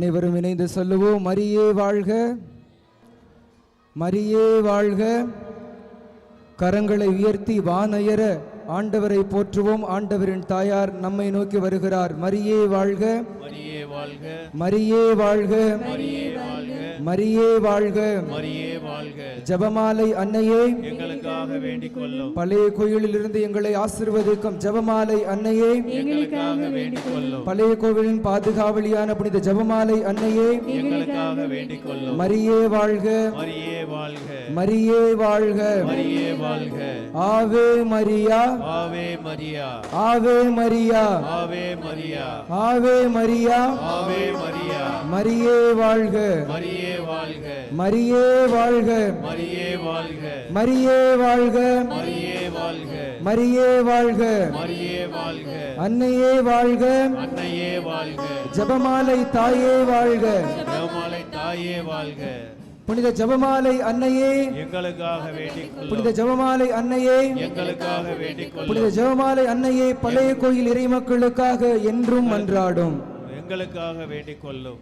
அனைவரும் இணைந்து சொல்லுவோம் மரியே வாழ்க மரியே வாழ்க. கரங்களை உயர்த்தி வானயர ஆண்டவரை போற்றுவோம். ஆண்டவரின் தாயார் நம்மை நோக்கி வருகிறார். மரியே வாழ்க மரியே வாழ்க. மரியே வாழ்க. மரியே வாழ்க. வாழ்க. ஜெபமாலை அன்னையே. எங்களுக்காக வேண்டிக் கொள்ளும் பழைய கோயிலில் இருந்து எங்களை ஆசிர்வதிக்கும் ஜெபமாலை அன்னையே. எங்களுக்காக வேண்டிக் கொள்ளும் பழைய கோவிலின் பாதுகாவலியான புனித ஜெபமாலை அன்னையே. எங்களுக்காக வேண்டிக் கொள்ளும் மரியே வாழ்க. மரியே வாழ்க. மரியே வாழ்க. மரியே வாழ்க. ஆவே மரியா. ஆவே மரியா. ஆவே மரியா. ஆவே மரியா. ஆவே மரியா. ஆவே மரியா. மரியே வாழ்க. மரியே வாழ்க. மரியே வாழ்க. மரியே வாழ்க. மரியே வாழ்க. மரியே வாழ்க. மரியே வாழ்க. மரியே வாழ்க. அன்னையே வாழ்க. அன்னையே வாழ்க. ஜெபமாலை தாயே வாழ்க. ஜெபமாலை தாயே வாழ்க. புனித ஜெபமாலை அன்னையே. எங்களுக்காக வேண்டிக் புனித ஜெபமாலை அன்னையே. எங்களுக்காக வேண்டிக் புனித ஜெபமாலை அன்னையே பழைய கோயில் இறைமக்களுக்காக என்றும் மன்றாடும். எங்களுக்காக வேண்டிக் கொள்ளும்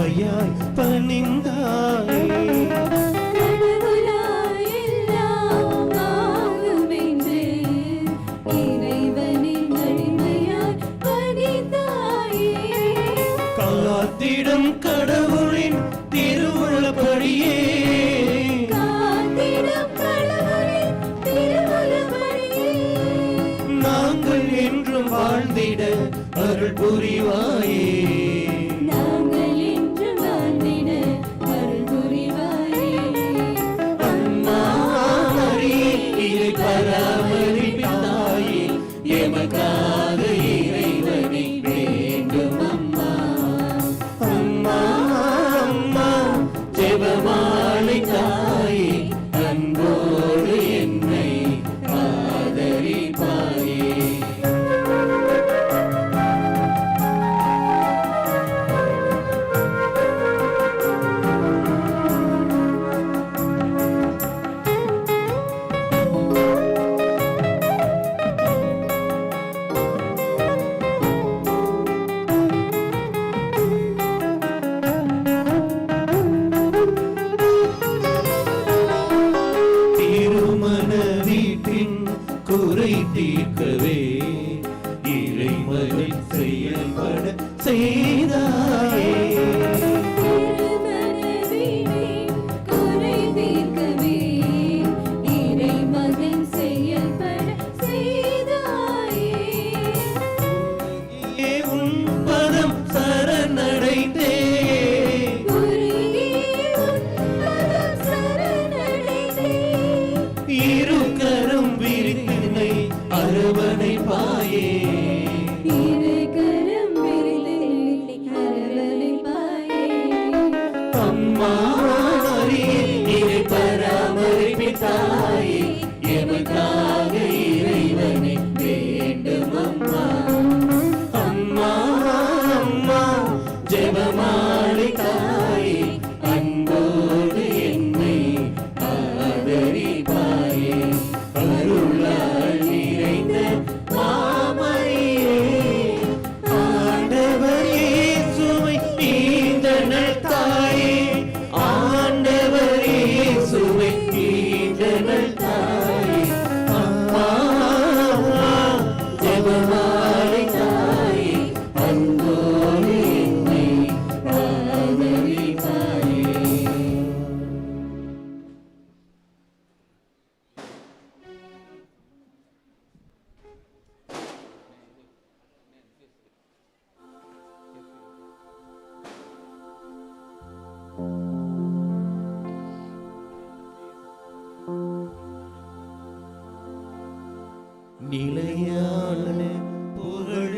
கிருபையாய் பணிந்தாயே. காத்திடும் கடவுளின் திருவுளப்படியே. நாங்கள் என்றும் வாழ்ந்திட அருள் புரிவார்.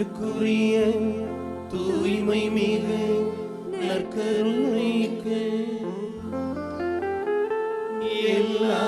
புகழுக்குரிய தூய்மை மிகு நற்கருணைக்கு எல்லா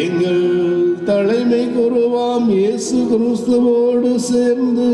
எங்கள் தலைமை குருவாம் இயேசு கிறிஸ்துவோடு சேர்ந்து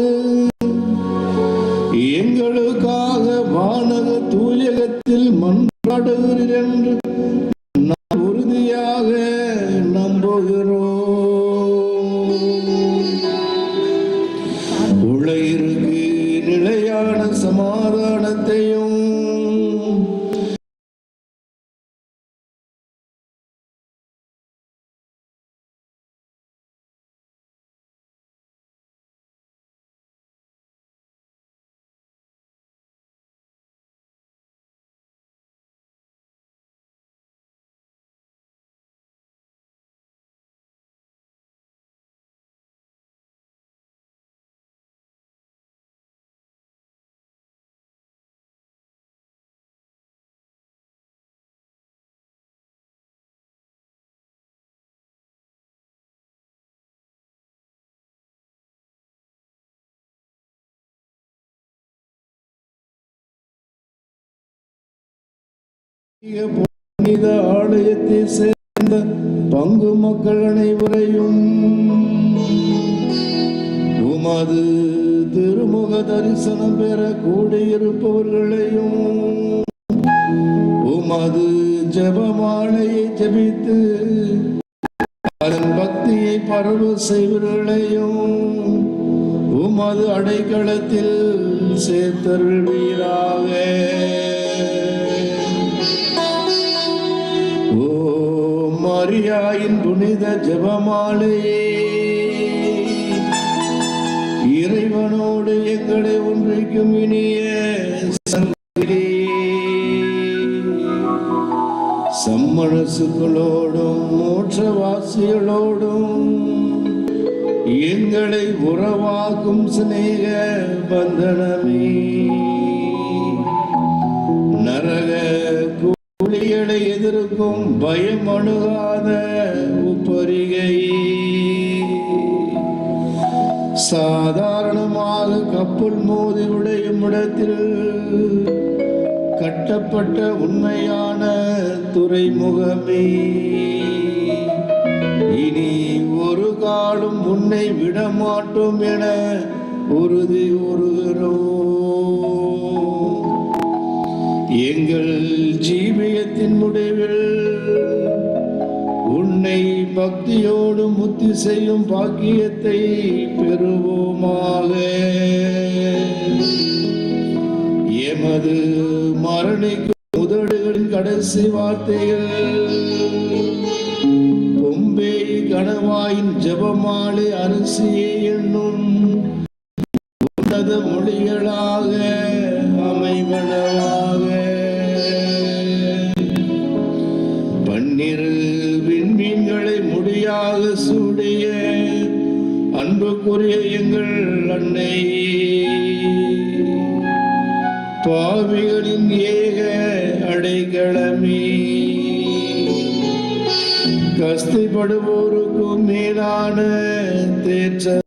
புனித ஆலயத்தை சேர்ந்த பங்கு மக்கள் அனைவரையும் உமது திருமுக தரிசனம் பெற கூடியிருப்பவர்களையும் உமது ஜெபமாலையை ஜெபித்து அதன் பக்தியை பரவு செய்வர்களையும் உமது அடைக்கலத்தில் சேர்த்தருள்வீராக. மரியாயின் இறைவனோடு எங்களை ஒன்றைக்கும் இனிய சங்கிலே சம்மனசுகளோடும் மோட்சவாசிகளோடும் எங்களை உறவாக்கும் சிநேக பந்தனமே. நரக கூலிகளை எதிர்க்கும் பயம் அணுகாத உப்பரிகை சாதாரணமாக கப்பல் மோதி உடையும் இடத்தில் கட்டப்பட்ட உண்மையான துறைமுகமே. இனி ஒரு காலம் உன்னை விடமாட்டோம் என உறுதி கூறுகிறோம். எங்கள் ஜீவியத்தின் முடிவில் பக்தியோடு முத்தி செய்யும் பாக்கியத்தை பெறுவோமாக. எமது மரணிக்கும் முதடுகளின் கடைசி வார்த்தைகள் பொம்பே கணவாயின் ஜபமாலை அரிசியை என்னும் உன்னத மொழிகளாக அமைவனவாக. பன்னிரு எங்களை முடியாக சூடிய அன்புக்குரிய எங்கள் அன்னை. பாவிகளின் ஏக அடைகளமே கஸ்திப்படுவோருக்கும் மேலான தேற்ற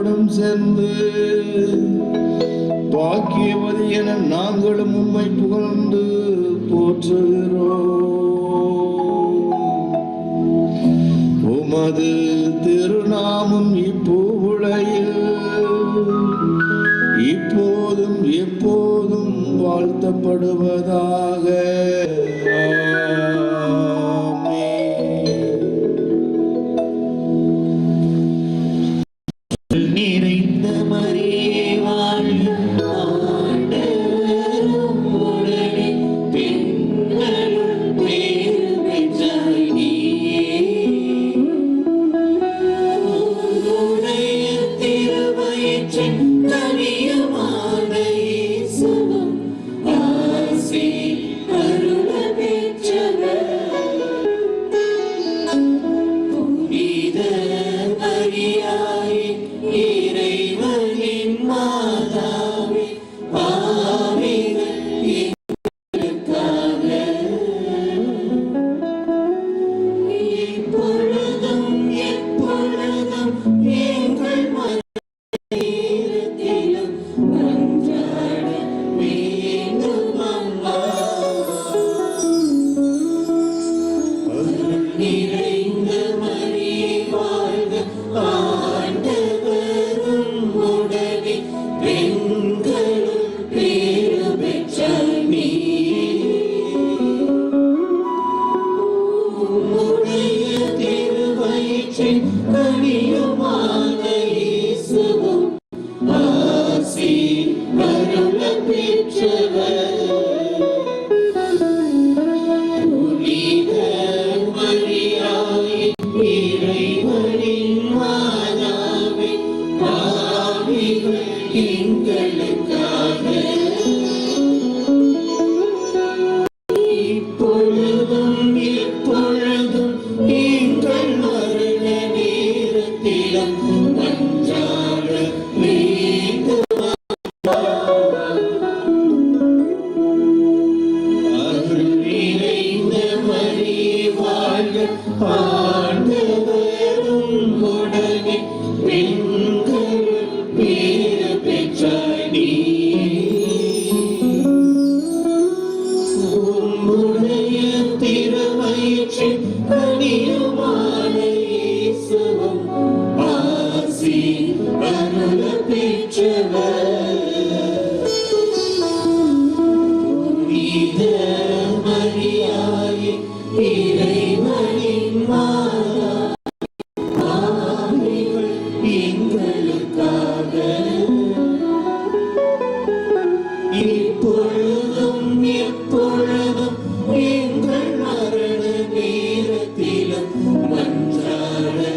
தலைமுறைகளோடும் சேர்ந்து பாக்கியவதி என நாங்களும் உண்மை புகழ்ந்து போற்றுகிறோம். உமது திருநாமம் இப்பூவுலையில் இப்போதும் எப்போதும் வாழ்த்தப்படுவதாக ஆண்டு Mântare,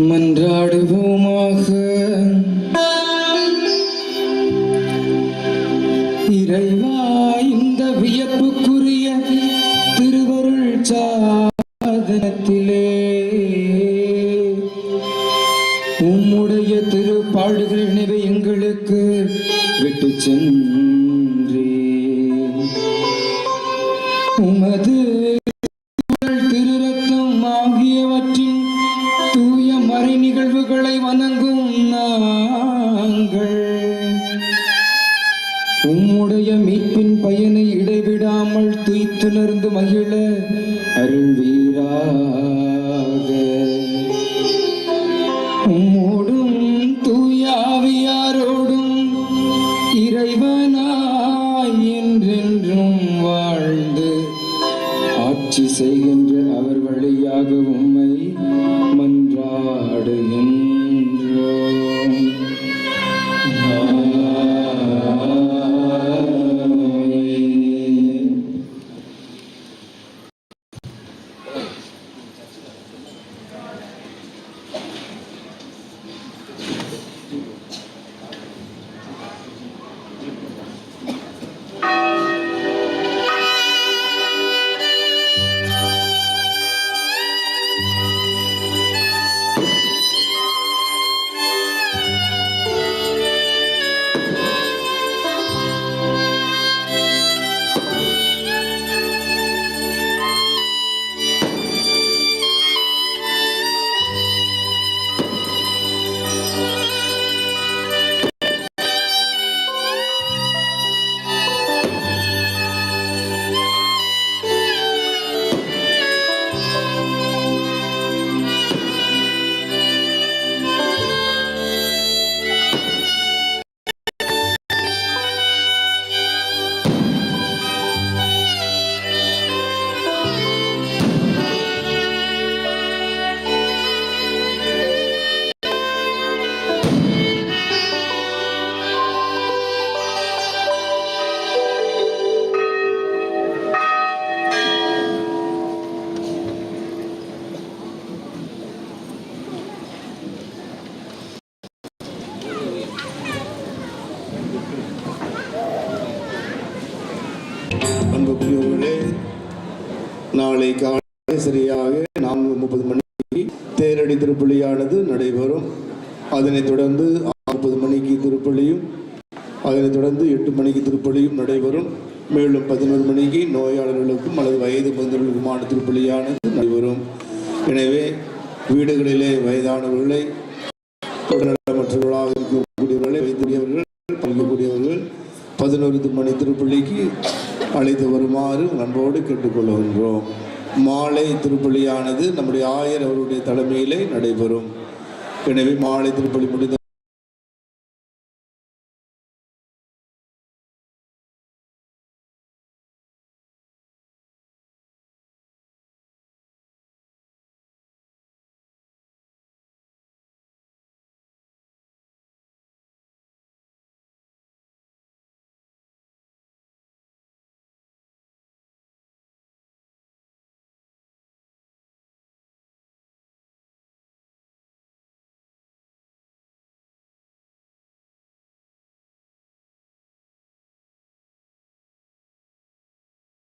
மன்றாடுவோமாக. திருப்பள்ளிக்கு அழைத்து வருமாறு அன்போடு கேட்டுக்கொள்கின்றோம். மாலை திருப்பள்ளியானது நம்முடைய ஆயர் அவருடைய தலைமையிலே நடைபெறும். எனவே மாலை திருப்பள்ளி முடிந்த